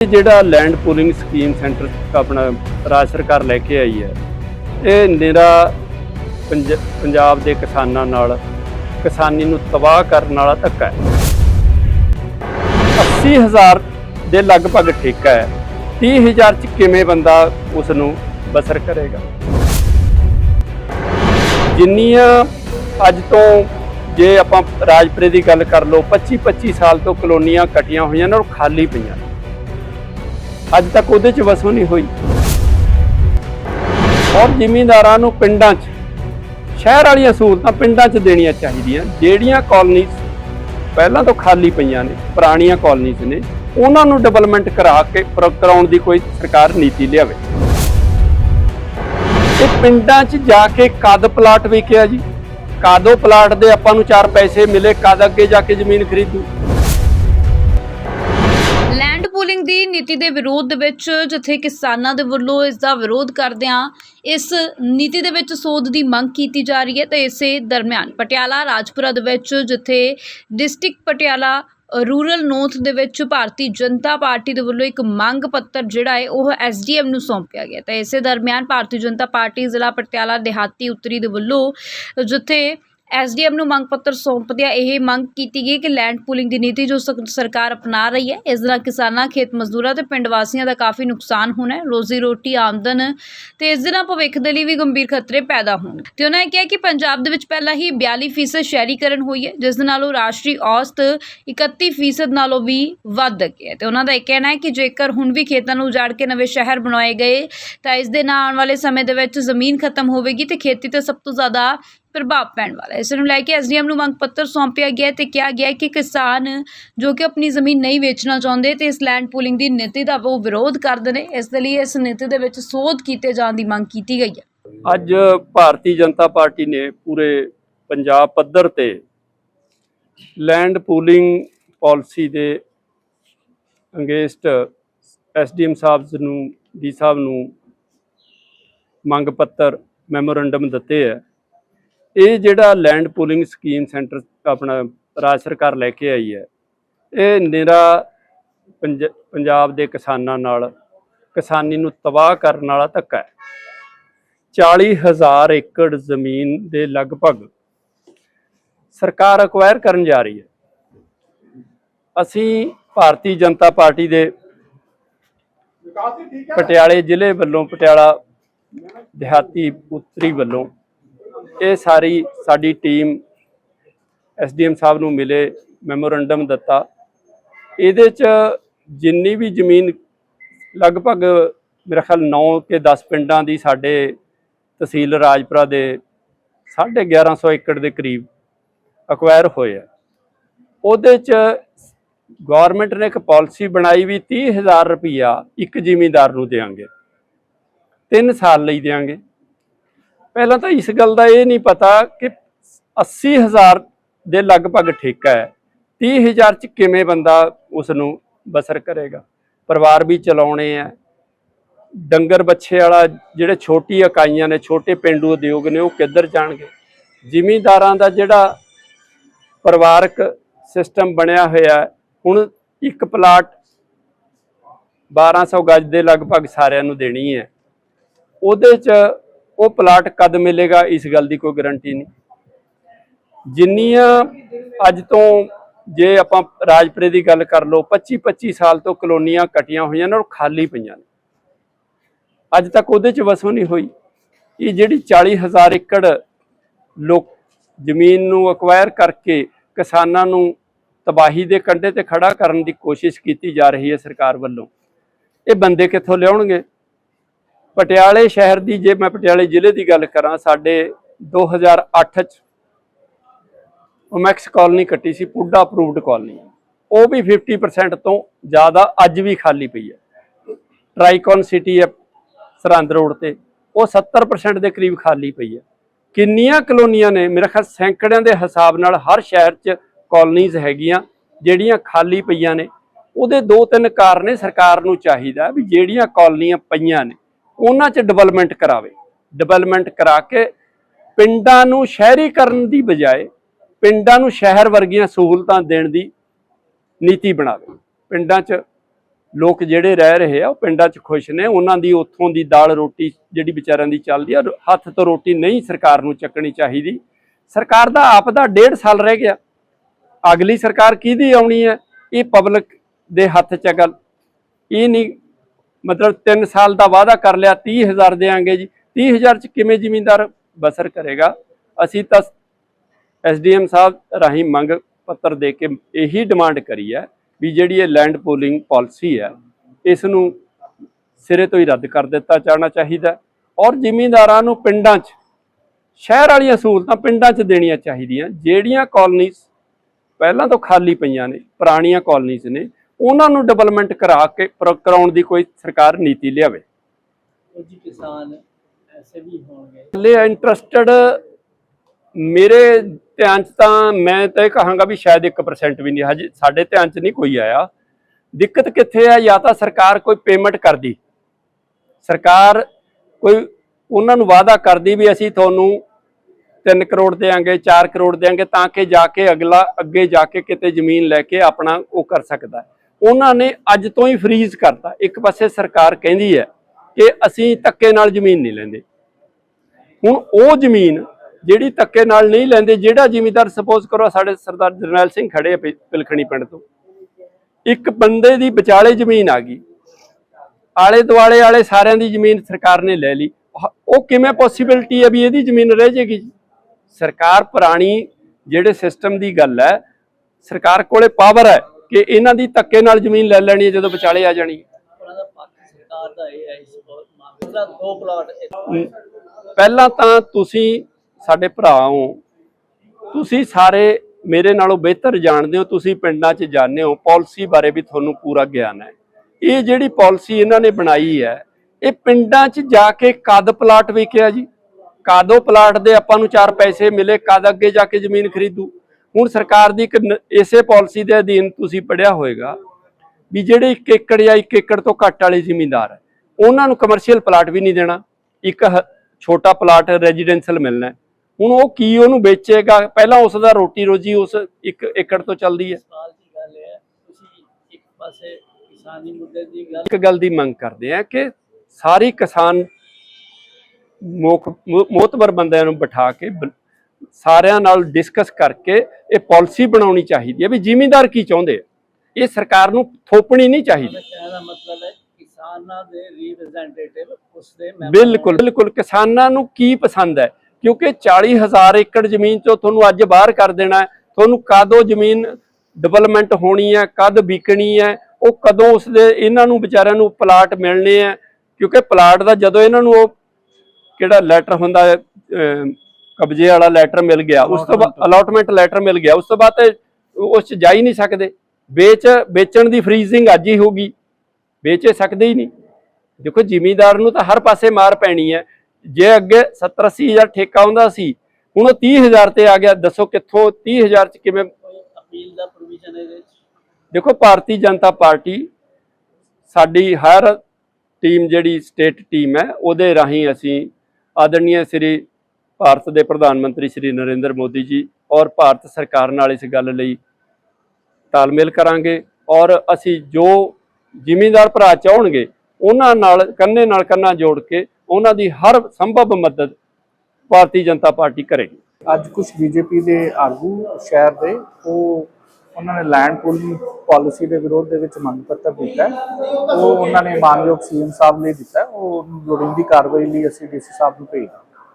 ਜਿਹੜਾ land pooling scheme centre ਆਪਣਾ ਰਾਜ ਸਰਕਾਰ ਲੈ ਕੇ ਆਈ ਹੈ, ਇਹ ਨਿਰਾ ਪੰਜਾਬ ਦੇ ਕਿਸਾਨਾਂ ਨਾਲ, ਕਿਸਾਨੀ ਨੂੰ ਤਬਾਹ ਕਰਨ ਵਾਲਾ ਧੱਕਾ ਹੈ। 80000 ਦੇ ਲਗਭਗ ਠੇਕਾ ਹੈ 30000 ਚ ਕਿਵੇਂ ਬੰਦਾ ਉਸ ਨੂੰ ਬਸਰ ਕਰੇਗਾ? ਜਿੰਨੀਆਂ ਅੱਜ ਤੋਂ ਜੇ ਆਪਾਂ ਰਾਜਪੁਰੇ ਦੀ ਗੱਲ ਕਰ ਲਓ 25 25 ਸਾਲ ਤੋਂ ਕਲੋਨੀਆਂ ਕਟੀਆਂ ਹੋਈਆਂ ਨੇ ਔਰ ਖਾਲੀ ਪਈਆਂ ਅੱਜ ਤੱਕ ਉਹਦੇ ਚ ਵਸੋਂ ਨਹੀਂ ਹੋਈ। ਔਰ ਜ਼ਿਮੀਂਦਾਰਾਂ ਨੂੰ ਪਿੰਡਾਂ 'ਚ, ਸ਼ਹਿਰ ਵਾਲੀਆਂ ਸਹੂਲਤਾਂ ਪਿੰਡਾਂ 'ਚ ਦੇਣੀਆਂ ਚਾਹੀਦੀਆਂ। ਜਿਹੜੀਆਂ ਕਾਲਨੀਜ਼ ਪਹਿਲਾਂ ਤੋਂ ਖਾਲੀ ਪਈਆਂ ਨੇ, ਪੁਰਾਣੀਆਂ ਕਾਲਨੀਜ਼ ਨੇ, ਉਹਨਾਂ ਨੂੰ ਡਿਵੈਲਪਮੈਂਟ ਕਰਾ ਕੇ ਕਰਾਉਣ ਦੀ ਕੋਈ ਸਰਕਾਰ ਨੀਤੀ ਲਿਆਵੇ। ਇਹ ਪਿੰਡਾਂ 'ਚ ਜਾ ਕੇ ਕਦ ਪਲਾਟ ਵੇਖਿਆ ਜੀ। ਕਾਦੋ ਪਲਾਟ ਦੇ ਆਪਾਂ ਨੂੰ 4 ਪੈਸੇ ਮਿਲੇ, ਕਦ ਅੱਗੇ ਜਾ ਕੇ ਜ਼ਮੀਨ ਖਰੀਦੂ। ਪੂਲਿੰਗ ਦੀ ਨੀਤੀ ਦੇ ਵਿਰੋਧ ਦੇ ਵਿੱਚ ਜਿੱਥੇ ਕਿਸਾਨਾਂ ਦੇ ਵੱਲੋਂ ਇਸ ਦਾ ਵਿਰੋਧ ਕਰਦਿਆਂ ਇਸ ਨੀਤੀ ਦੇ ਵਿੱਚ ਸੋਧ ਦੀ ਮੰਗ ਕੀਤੀ ਜਾ ਰਹੀ ਹੈ ਤੇ ਇਸੇ ਦਰਮਿਆਨ ਪਟਿਆਲਾ, ਰਾਜਪੁਰਾ ਦੇ ਵਿੱਚ ਜਿੱਥੇ ਡਿਸਟ੍ਰਿਕਟ ਪਟਿਆਲਾ, ਰੂਰਲ ਨੌਰਥ ਦੇ ਵਿੱਚ ਭਾਰਤੀ ਜਨਤਾ ਪਾਰਟੀ ਦੇ ਵੱਲੋਂ ਇੱਕ ਮੰਗ ਪੱਤਰ ਜਿਹੜਾ ਹੈ ਉਹ ਐਸਡੀਐਮ ਨੂੰ ਸੌਂਪਿਆ ਗਿਆ। ਤੇ ਇਸੇ ਦਰਮਿਆਨ ਭਾਰਤੀ ਜਨਤਾ ਪਾਰਟੀ ਜ਼ਿਲ੍ਹਾ ਪਟਿਆਲਾ, ਦਿਹਾਤੀ ਉੱਤਰੀ ਦੇ ਵੱਲੋਂ ਜਿੱਥੇ ਐਸਡੀਐਮ ਨੂੰ ਮੰਗ ਪੱਤਰ ਸੌਂਪਦਿਆਂ ਇਹ ਮੰਗ ਕੀਤੀ ਗਈ ਕਿ ਲੈਂਡ ਪੂਲਿੰਗ ਦੀ ਨੀਤੀ ਜੋ ਸਰਕਾਰ ਅਪਣਾ ਰਹੀ ਹੈ, ਇਸ ਨਾਲ ਕਿਸਾਨਾਂ, ਖੇਤ ਮਜ਼ਦੂਰਾਂ ਤੇ ਪਿੰਡ ਵਾਸੀਆਂ ਦਾ ਕਾਫੀ ਨੁਕਸਾਨ ਹੋਣਾ ਹੈ। ਰੋਜ਼ੀ ਰੋਟੀ ਆਮਦਨ ਤੇ ਇਸ ਦੇ ਨਾਲ ਭਵਿੱਖ ਦੇ ਲਈ ਵੀ ਗੰਭੀਰ ਖਤਰੇ ਪੈਦਾ ਹੋਣ। ਤੇ ਉਹਨਾਂ ਨੇ ਕਿਹਾ ਕਿ ਪੰਜਾਬ ਦੇ ਵਿੱਚ ਪਹਿਲਾਂ ਹੀ 42% ਸ਼ਹਿਰੀਕਰਨ ਹੋਈ ਹੈ, ਜਿਸ ਦੇ ਨਾਲ ਉਹ ਰਾਸ਼ਟਰੀ ਔਸਤ 31% ਨਾਲੋਂ ਵੀ ਵੱਧ ਗਿਆ ਹੈ। ਤੇ ਉਹਨਾਂ ਦਾ ਇਹ ਕਹਿਣਾ ਹੈ ਕਿ ਜੇਕਰ ਹੁਣ ਵੀ ਖੇਤਾਂ ਨੂੰ ਉਜਾੜ ਕੇ ਨਵੇਂ ਸ਼ਹਿਰ ਬਣਾਏ ਗਏ, ਤਾਂ ਇਸ ਦੇ ਨਾਲ ਆਉਣ ਵਾਲੇ ਸਮੇਂ ਦੇ ਵਿੱਚ ਜ਼ਮੀਨ ਖਤਮ ਹੋਵੇਗੀ ਤੇ ਖੇਤੀ ਤੇ ਸਭ ਤੋਂ ਜ਼ਿਆਦਾ ਪ੍ਰਭਾਵ ਪੈਣ ਵਾਲਾ ਹੈ। ਇਸ ਨੂੰ ਲੈ ਕੇ ਐਸਡੀਐਮ ਨੂੰ ਮੰਗ ਪੱਤਰ ਸੌਂਪਿਆ ਗਿਆ ਹੈ ਤੇ ਕਿਹਾ ਗਿਆ ਕਿ ਕਿਸਾਨ ਜੋ ਕਿ ਆਪਣੀ ਜ਼ਮੀਨ ਨਹੀਂ ਵੇਚਣਾ ਚਾਹੁੰਦੇ ਤੇ ਇਸ ਲੈਂਡ ਪੂਲਿੰਗ ਦੀ ਨੀਤੀ ਦਾ ਉਹ ਵਿਰੋਧ ਕਰਦੇ ਨੇ। ਇਸ ਦੇ ਲਈ ਇਸ ਨੀਤੀ ਦੇ ਵਿੱਚ ਸੋਧ ਕੀਤੇ ਜਾਣ ਦੀ ਮੰਗ ਕੀਤੀ ਗਈ ਹੈ। ਅੱਜ ਭਾਰਤੀ ਜਨਤਾ ਪਾਰਟੀ ਨੇ ਪੂਰੇ ਪੰਜਾਬ ਪੱਧਰ ਤੇ ਲੈਂਡ ਪੂਲਿੰਗ ਪਾਲਿਸੀ ਦੇ ਅਗੇਂਸਟ ਐਸਡੀਐਮ ਸਾਹਿਬ ਨੂੰ ਡੀ ਸਾਹਿਬ ਨੂੰ ਮੰਗ ਪੱਤਰ ਮੈਮੋਰੰਡਮ ਦਿੱਤੇ ਹੈ। ਇਹ ਜਿਹੜਾ ਲੈਂਡ ਪੂਲਿੰਗ ਸਕੀਮ ਸੈਂਟਰ ਆਪਣਾ ਰਾਜ ਸਰਕਾਰ ਲੈ ਕੇ ਆਈ ਹੈ ਇਹ ਨਿਰਾ ਪੰਜ- ਪੰਜਾਬ ਦੇ ਕਿਸਾਨਾਂ ਨਾਲ ਕਿਸਾਨੀ ਨੂੰ ਤਬਾਹ ਕਰਨ ਵਾਲਾ ਧੱਕਾ ਹੈ। 40000 ਏਕੜ ਜ਼ਮੀਨ ਦੇ ਲਗਭਗ ਸਰਕਾਰ ਅਕਵਾਇਰ ਕਰਨ ਜਾ ਰਹੀ ਹੈ। ਅਸੀਂ ਭਾਰਤੀ ਜਨਤਾ ਪਾਰਟੀ ਦੇ ਪਟਿਆਲੇ ਜ਼ਿਲ੍ਹੇ ਵੱਲੋਂ ਪਟਿਆਲਾ ਦਿਹਾਤੀ ਉੱਤਰੀ ਵੱਲੋਂ ਇਹ ਸਾਰੀ ਸਾਡੀ ਟੀਮ ਐਸਡੀਐਮ ਸਾਹਿਬ ਨੂੰ ਮਿਲੇ, ਮੈਮੋਰੰਡਮ ਦਿੱਤਾ। ਇਹਦੇ ਚ ਜਿੰਨੀ ਵੀ ਜ਼ਮੀਨ ਲਗਭਗ ਮੇਰਾ ਖਿਆਲ 9 ਕੇ 10 ਪਿੰਡਾਂ ਦੀ ਸਾਡੇ ਤਹਿਸੀਲ ਰਾਜਪੁਰਾ ਦੇ 1150 ਏਕੜ ਦੇ ਕਰੀਬ ਅਕਵਾਇਰ ਹੋਏ ਆ। ਉਹਦੇ ਚ ਗਵਰਨਮੈਂਟ ਨੇ ਇੱਕ ਪਾਲਿਸੀ ਬਣਾਈ ਵੀ 30000 ਰੁਪਈਆ ਇੱਕ ਜ਼ਿਮੀਂਦਾਰ ਨੂੰ ਦੇਵਾਂਗੇ 3 ਸਾਲ ਲਈ ਦੇਵਾਂਗੇ ਪਹਿਲਾਂ ਤਾਂ ਇਸ ਗੱਲ ਦਾ ਇਹ ਨਹੀਂ ਪਤਾ ਕਿ 80000 ਦੇ ਲਗਭਗ ਠੇਕਾ ਹੈ। 30000 ਚ ਕਿਵੇਂ ਬੰਦਾ ਉਸ ਨੂੰ ਬਸਰ ਕਰੇਗਾ? ਪਰਿਵਾਰ ਵੀ ਚਲਾਉਣੇ ਆ। ਡੰਗਰ ਬੱਚੇ ਵਾਲਾ ਜਿਹੜੇ ਛੋਟੀ ਇਕਾਈਆਂ ਨੇ, ਛੋਟੇ ਪਿੰਡੂ ਉਦਯੋਗ ਨੇ, ਉਹ ਕਿੱਧਰ ਜਾਣਗੇ? ਜ਼ਿਮੀਂਦਾਰਾਂ ਦਾ ਜਿਹੜਾ ਪਰਿਵਾਰਕ ਸਿਸਟਮ ਬਣਿਆ ਹੋਇਆ ਹੁਣ ਇੱਕ ਪਲਾਟ 1200 ਗਜ਼ ਦੇ ਲਗਭਗ ਸਾਰਿਆਂ ਨੂੰ ਦੇਣੀ ਹੈ। ਉਹਦੇ 'ਚ ਉਹ ਪਲਾਟ ਕਦ ਮਿਲੇਗਾ, ਇਸ ਗੱਲ ਦੀ ਕੋਈ ਗਾਰੰਟੀ ਨਹੀਂ। ਜਿੰਨੀਆਂ ਅੱਜ ਤੋਂ ਜੇ ਆਪਾਂ ਰਾਜਪੁਰੇ ਦੀ ਗੱਲ ਕਰ ਲਓ 25 25 ਸਾਲ ਤੋਂ ਕਲੋਨੀਆਂ ਕਟੀਆਂ ਹੋਈਆਂ ਨੇ ਔਰ ਖਾਲੀ ਪਈਆਂ ਨੇ। ਅੱਜ ਤੱਕ ਉਹਦੇ 'ਚ ਵਸੋਂ ਨਹੀਂ ਹੋਈ ਇਹ ਜਿਹੜੀ 40000 ਏਕੜ ਲੋਕ ਜ਼ਮੀਨ ਨੂੰ ਅਕਵਾਇਰ ਕਰਕੇ ਕਿਸਾਨਾਂ ਨੂੰ ਤਬਾਹੀ ਦੇ ਕੰਢੇ ਤੇ ਖੜਾ ਕਰਨ ਦੀ ਕੋਸ਼ਿਸ਼ ਕੀਤੀ ਜਾ ਰਹੀ ਹੈ ਸਰਕਾਰ ਵੱਲੋਂ। ਇਹ ਬੰਦੇ ਕਿੱਥੋਂ ਲਿਆਉਣਗੇ? ਪਟਿਆਲੇ ਸ਼ਹਿਰ ਦੀ ਜੇ ਮੈਂ ਪਟਿਆਲੇ ਜ਼ਿਲ੍ਹੇ ਦੀ ਗੱਲ ਕਰਾਂ, ਸਾਡੇ 2008 ਚ ਓਮੈਕਸ ਕਾਲਨੀ ਕੱਟੀ ਸੀ, ਪੁੱਡਾ ਅਪਰੂਵਡ ਕਾਲਨੀ। ਉਹ ਵੀ 50% ਤੋਂ ਜ਼ਿਆਦਾ ਅੱਜ ਵੀ ਖਾਲੀ ਪਈ ਹੈ। ਟ੍ਰਾਈਕਨ ਸਿਟੀ ਹੈ ਸਰਹੰਦ ਰੋਡ ਤੇ, ਉਹ 70% ਦੇ ਕਰੀਬ ਖਾਲੀ ਪਈ ਹੈ। ਕਿੰਨੀਆਂ ਕਲੋਨੀਆਂ ਨੇ? ਮੇਰੇ ਖਿਆਲ ਸੈਂਕੜਿਆਂ ਦੇ ਹਿਸਾਬ ਨਾਲ ਹਰ ਸ਼ਹਿਰ 'ਚ ਕਾਲਨੀਜ਼ ਹੈਗੀਆਂ, ਜਿਹੜੀਆਂ ਖਾਲੀ ਪਈਆਂ ਨੇ। ਉਹਦੇ ਦੋ ਤਿੰਨ ਕਾਰਨ ਨੇ ਸਰਕਾਰ ਨੂੰ ਚਾਹੀਦਾ ਵੀ ਜਿਹੜੀਆਂ ਕਾਲਨੀਆਂ ਪਈਆਂ ਨੇ। ਉਹਨਾਂ 'ਚ ਡਿਵੈਲਪਮੈਂਟ ਕਰਾਵੇ। ਡਿਵੈਲਪਮੈਂਟ ਕਰਾ ਕੇ ਪਿੰਡਾਂ ਨੂੰ ਸ਼ਹਿਰੀਕਰਨ ਦੀ ਬਜਾਏ ਪਿੰਡਾਂ ਨੂੰ ਸ਼ਹਿਰ ਵਰਗੀਆਂ ਸਹੂਲਤਾਂ ਦੇਣ ਦੀ ਨੀਤੀ ਬਣਾਵੇ। ਪਿੰਡਾਂ 'ਚ ਲੋਕ ਜਿਹੜੇ ਰਹਿ ਰਹੇ ਆ, ਉਹ ਪਿੰਡਾਂ 'ਚ ਖੁਸ਼ ਨੇ, ਉਹਨਾਂ ਦੀ ਉੱਥੋਂ ਦੀ ਦਾਲ ਰੋਟੀ ਜਿਹੜੀ ਵਿਚਾਰਿਆਂ ਦੀ ਚੱਲਦੀ ਆ ਹੱਥ ਤੋਂ ਰੋਟੀ ਨਹੀਂ ਸਰਕਾਰ ਨੂੰ ਚੱਕਣੀ ਚਾਹੀਦੀ। ਸਰਕਾਰ ਦਾ ਆਪ ਦਾ ਡੇਢ ਸਾਲ ਰਹਿ ਗਿਆ। ਅਗਲੀ ਸਰਕਾਰ ਕਿਹਦੀ ਆਉਣੀ ਹੈ? ਇਹ ਪਬਲਿਕ ਦੇ ਹੱਥ 'ਚ ਗੱਲ। ਇਹ ਨਹੀਂ ਮਤਲਬ 3 ਸਾਲ ਦਾ ਵਾਅਦਾ ਕਰ ਲਿਆ 30000 ਦੇਾਂਗੇ ਜੀ। 30000 ਚ ਕਿਵੇਂ ਜ਼ਿਮੀਂਦਾਰ ਬਸਰ ਕਰੇਗਾ? ਅਸੀਂ ਤਾਂ ਐਸਡੀਐਮ ਸਾਹਿਬ ਰਾਹੀਂ ਮੰਗ ਪੱਤਰ ਦੇ ਕੇ ਇਹੀ ਡਿਮਾਂਡ ਕਰੀ ਹੈ ਵੀ ਜਿਹੜੀ ਇਹ ਲੈਂਡ ਪੂਲਿੰਗ ਪਾਲਿਸੀ ਹੈ ਇਸ ਨੂੰ ਸਿਰੇ ਤੋਂ ਹੀ ਰੱਦ ਕਰ ਦਿੱਤਾ ਜਾਣਾ ਚਾਹੀਦਾ ਔਰ ਜ਼ਿਮੀਂਦਾਰਾਂ ਨੂੰ ਪਿੰਡਾਂ 'ਚ, ਸ਼ਹਿਰ ਵਾਲੀਆਂ ਸਹੂਲਤਾਂ ਪਿੰਡਾਂ 'ਚ ਦੇਣੀਆਂ ਚਾਹੀਦੀਆਂ, ਜਿਹੜੀਆਂ ਕਾਲਨੀਜ਼ ਪਹਿਲਾਂ ਤੋਂ ਖਾਲੀ ਪਈਆਂ ਨੇ, ਪੁਰਾਣੀਆਂ ਕਾਲਨੀਜ਼ ਨੇ ਉਹਨਾਂ ਨੂੰ ਡਿਵੈਲਪਮੈਂਟ ਕਰਾ ਕੇ ਕਰਾਉਣ ਦੀ ਕੋਈ ਸਰਕਾਰ ਨੀਤੀ ਲਿਆਵੇ। ਕੁਝ ਕਿਸਾਨ ਐਸੇ ਵੀ ਹੋਣਗੇ। ਹਲੇ ਇੰਟਰਸਟਡ ਮੇਰੇ ਧਿਆਨ 'ਚ ਤਾਂ ਮੈਂ ਤਾਂ ਇਹ ਕਹਾਂਗਾ ਵੀ ਸ਼ਾਇਦ 1% ਵੀ ਨਹੀਂ ਹਜੇ ਸਾਡੇ ਧਿਆਨ 'ਚ ਨਹੀਂ ਕੋਈ ਆਇਆ। ਦਿੱਕਤ ਕਿੱਥੇ ਹੈ ਜਾਂ ਤਾਂ ਸਰਕਾਰ ਕੋਈ ਪੇਮੈਂਟ ਕਰਦੀ। ਸਰਕਾਰ ਕੋਈ ਉਹਨਾਂ ਨੂੰ ਵਾਅਦਾ ਕਰਦੀ ਵੀ ਅਸੀਂ ਤੁਹਾਨੂੰ 3 ਕਰੋੜ ਦੇਾਂਗੇ 4 ਕਰੋੜ ਦੇਾਂਗੇ ਤਾਂ ਕਿ ਜਾ ਕੇ ਅਗਲਾ ਅੱਗੇ ਜਾ ਕੇ ਕਿਤੇ ਜ਼ਮੀਨ ਲੈ ਕੇ ਆਪਣਾ ਉਹ ਕਰ ਸਕਦਾ। ਉਹਨਾਂ ਨੇ ਅੱਜ ਤੋਂ ਹੀ ਫਰੀਜ਼ ਕਰਤਾ। ਇੱਕ ਪਾਸੇ ਸਰਕਾਰ ਕਹਿੰਦੀ ਹੈ ਕਿ ਅਸੀਂ ਧੱਕੇ ਨਾਲ ਜ਼ਮੀਨ ਨਹੀਂ ਲੈਂਦੇ। ਹੁਣ ਉਹ ਜ਼ਮੀਨ ਜਿਹੜੀ ਧੱਕੇ ਨਾਲ ਨਹੀਂ ਲੈਂਦੇ, ਜਿਹੜਾ ਜ਼ਿਮੀਦਾਰ ਸਪੋਜ਼ ਕਰੋ ਸਾਡੇ ਸਰਦਾਰ ਜਰਨੈਲ ਸਿੰਘ ਖੜੇ ਆ ਪਿਲਖਣੀ ਪਿੰਡ ਤੋਂ। ਇੱਕ ਬੰਦੇ ਦੀ ਵਿਚਾਲੇ ਜ਼ਮੀਨ ਆ ਗਈ। ਆਲੇ ਦੁਆਲੇ ਵਾਲੇ ਸਾਰਿਆਂ ਦੀ ਜ਼ਮੀਨ ਸਰਕਾਰ ਨੇ ਲੈ ਲਈ। ਉਹ ਕਿਵੇਂ ਪੋਸੀਬਿਲਿਟੀ ਹੈ ਵੀ ਇਹਦੀ ਜ਼ਮੀਨ ਰਹਿ ਜਾਏਗੀ ਸਰਕਾਰ ਪੁਰਾਣੀ ਜਿਹੜੇ ਸਿਸਟਮ ਦੀ ਗੱਲ ਹੈ, ਸਰਕਾਰ ਕੋਲੇ ਪਾਵਰ ਹੈ। ਕਿ ਇਹਨਾਂ ਦੀ ਧੱਕੇ ਨਾਲ ਜ਼ਮੀਨ ਲੈ ਲੈਣੀ ਹੈ ਜਦੋਂ ਵਿਚਾਲੇ ਆ ਜਾਣੀ ਪਹਿਲਾਂ ਤਾਂ ਤੁਸੀਂ ਸਾਡੇ ਭਰਾ ਹੋ। ਤੁਸੀਂ ਸਾਰੇ ਮੇਰੇ ਨਾਲੋਂ ਬਿਹਤਰ ਜਾਣਦੇ ਹੋ ਤੁਸੀਂ ਪਿੰਡਾਂ 'ਚ ਜਾਂਦੇ ਹੋ। ਪਾਲਿਸੀ ਬਾਰੇ ਵੀ ਤੁਹਾਨੂੰ ਪੂਰਾ ਗਿਆਨ ਹੈ। ਇਹ ਜਿਹੜੀ ਪਾਲਿਸੀ ਇਹਨਾਂ ਨੇ ਬਣਾਈ ਹੈ ਇਹ ਪਿੰਡਾਂ 'ਚ ਜਾ ਕੇ ਕਦ ਪਲਾਟ ਵਿਕਿਆ ਜੀ? ਕਦੋਂ ਪਲਾਟ ਦੇ ਆਪਾਂ ਨੂੰ ਚਾਰ ਪੈਸੇ ਮਿਲੇ ਕਦ ਅੱਗੇ ਜਾ ਕੇ ਜ਼ਮੀਨ ਖਰੀਦੂ? ਹੁਣ ਸਰਕਾਰ ਦੀ ਇੱਕ ਇਸੇ ਪਾਲਿਸੀ ਦੇ ਅਧੀਨ ਤੁਸੀਂ ਪੜਿਆ ਹੋਵੇਗਾ ਵੀ ਜਿਹੜੇ 1 ਏਕੜ ਜਾਂ 1 ਏਕੜ ਤੋਂ ਘੱਟ ਵਾਲੇ ਜ਼ਿਮੀਂਦਾਰ ਹੈ ਉਹਨਾਂ ਨੂੰ ਕਮਰਸ਼ੀਅਲ ਪਲਾਟ ਵੀ ਨਹੀਂ ਦੇਣਾ ਇੱਕ ਛੋਟਾ ਪਲਾਟ ਰੈਜ਼ੀਡੈਂਸ਼ੀਅਲ ਮਿਲਣਾ। ਹੁਣ ਉਹ ਕੀ ਉਹਨੂੰ ਵੇਚੇਗਾ ਪਹਿਲਾਂ ਉਸ ਦਾ ਰੋਟੀ ਰੋਜੀ ਉਸ 1 ਏਕੜ ਤੋਂ ਚੱਲਦੀ ਹੈ ਇੱਕ ਗੱਲ ਇੱਕ ਦੀ ਮੰਗ ਕਰਦੇ ਆ ਕਿ ਸਾਰੀ ਕਿਸਾਨ ਮੁੱਖ ਮੁ- ਮੋਹਤਬਰ ਬੰਦਿਆਂ ਨੂੰ ਬਿਠਾ ਕੇ ਸਾਰਿਆਂ ਨਾਲ ਡਿਸਕਸ ਕਰਕੇ ਇਹ ਪਾਲਿਸੀ ਬਣਾਉਣੀ ਚਾਹੀਦੀ ਹੈ ਵੀ ਜ਼ਿਮੀਂਦਾਰ ਕੀ ਚਾਹੁੰਦੇ ਆ? ਇਹ ਸਰਕਾਰ ਨੂੰ ਥੋਪਣੀ ਨਹੀਂ ਚਾਹੀਦੀ। ਮਤਲਬ ਹੈ ਕਿਸਾਨਾਂ ਦੇ ਰਿਪਰੈਜ਼ੈਂਟੇਟਿਵ ਉਸ ਦੇ ਮੈਂਬਰ ਬਿਲਕੁਲ ਬਿਲਕੁਲ। ਕਿਸਾਨਾਂ ਨੂੰ ਕੀ ਪਸੰਦ ਹੈ? ਕਿਉਂਕਿ 40000 ਏਕੜ ਜ਼ਮੀਨ ਚੋਂ ਤੁਹਾਨੂੰ ਅੱਜ ਬਾਹਰ ਕਰ ਦੇਣਾ ਤੁਹਾਨੂੰ ਕਦੋਂ ਜ਼ਮੀਨ ਡਿਵੈਲਪਮੈਂਟ ਹੋਣੀ ਹੈ ਕਦ ਵਿਕਣੀ ਹੈ ਉਹ ਕਦੋਂ ਉਸ ਦੇ ਇਹਨਾਂ ਨੂੰ ਵਿਚਾਰਿਆਂ ਨੂੰ ਪਲਾਟ ਮਿਲਣੇ ਆ ਕਿਉਂਕਿ ਪਲਾਟ ਦਾ ਜਦੋਂ ਇਹਨਾਂ ਨੂੰ ਉਹ ਕਿਹੜਾ ਲੈਟਰ ਹੁੰਦਾ ਕਬਜ਼ੇ ਵਾਲਾ ਲੈਟਰ ਮਿਲ ਗਿਆ ਉਸ ਤੋਂ ਬਾਅਦ ਅਲਾਟਮੈਂਟ ਲੈਟਰ ਮਿਲ ਗਿਆ ਉਸ ਤੋਂ ਬਾਅਦ ਤੇ ਉਸ ਚ ਜਾ ਹੀ ਨਹੀਂ ਸਕਦੇ। ਵੇਚ ਵੇਚਣ ਦੀ ਫਰੀਜ਼ਿੰਗ ਅੱਜ ਹੀ ਹੋਗੀ ਵੇਚ ਸਕਦੇ ਹੀ ਨਹੀਂ। ਦੇਖੋ ਜ਼ਿਮੀਂਦਾਰ ਨੂੰ ਤਾਂ ਹਰ ਪਾਸੇ ਮਾਰ ਪੈਣੀ ਹੈ। ਜੇ ਅੱਗੇ 70 80 ਹਜ਼ਾਰ ਠੇਕਾ ਹੁੰਦਾ ਸੀ ਹੁਣ ਉਹ 30 ਹਜ਼ਾਰ ਤੇ ਆ ਗਿਆ। ਦੱਸੋ ਕਿੱਥੋਂ 30 ਹਜ਼ਾਰ ਚ ਕਿਵੇਂ? ਅਪੀਲ ਦਾ ਪ੍ਰੋਵੀਜ਼ਨ ਇਹਦੇ ਵਿੱਚ। ਦੇਖੋ ਭਾਰਤੀ ਜਨਤਾ ਪਾਰਟੀ ਸਾਡੀ ਹਰ ਟੀਮ ਜਿਹੜੀ ਸਟੇਟ ਟੀਮ ਹੈ ਉਹਦੇ ਰਾਹੀਂ ਅਸੀਂ ਆਦਰਣੀय ਸ੍ਰੀ ਭਾਰਤ ਦੇ ਪ੍ਰਧਾਨ ਮੰਤਰੀ ਸ੍ਰੀ ਨਰਿੰਦਰ ਮੋਦੀ ਜੀ ਔਰ ਭਾਰਤ ਸਰਕਾਰ ਨਾਲ ਇਸ ਗੱਲ ਲਈ ਤਾਲਮੇਲ ਕਰਾਂਗੇ ਔਰ ਅਸੀਂ ਜੋ ਜ਼ਿਮੀਂਦਾਰ ਭਰਾ ਚਾਹਣਗੇ, ਉਹਨਾਂ ਨਾਲ ਕੰਨੇ ਨਾਲ ਕੰਨਾ ਜੋੜ ਕੇ ਉਹਨਾਂ ਦੀ ਹਰ ਸੰਭਵ ਮਦਦ ਭਾਰਤੀ ਜਨਤਾ ਪਾਰਟੀ ਕਰੇਗੀ। ਅੱਜ ਕੁਝ ਬੀਜੇਪੀ ਦੇ ਆਗੂ ਸ਼ਹਿਰ ਦੇ, ਉਹ ਉਹਨਾਂ ਨੇ ਲੈਂਡ ਪੂਲਿੰਗ ਪਾਲਿਸੀ ਦੇ ਵਿਰੋਧ ਦੇ ਵਿੱਚ ਮੰਗ ਪੱਤਰ ਦਿੱਤਾ ਉਹ ਉਹਨਾਂ ਨੇ ਮਾਨਯੋਗ ਸੀਐਮ ਸਾਹਿਬ ਲਈ ਦਿੱਤਾ ਉਹ ਲੋੜੀਂਦੀ ਕਾਰਵਾਈ ਲਈ ਅਸੀਂ ਡੀਸੀ ਸਾਹਿਬ ਨੂੰ ਭੇਜਾਂਗੇ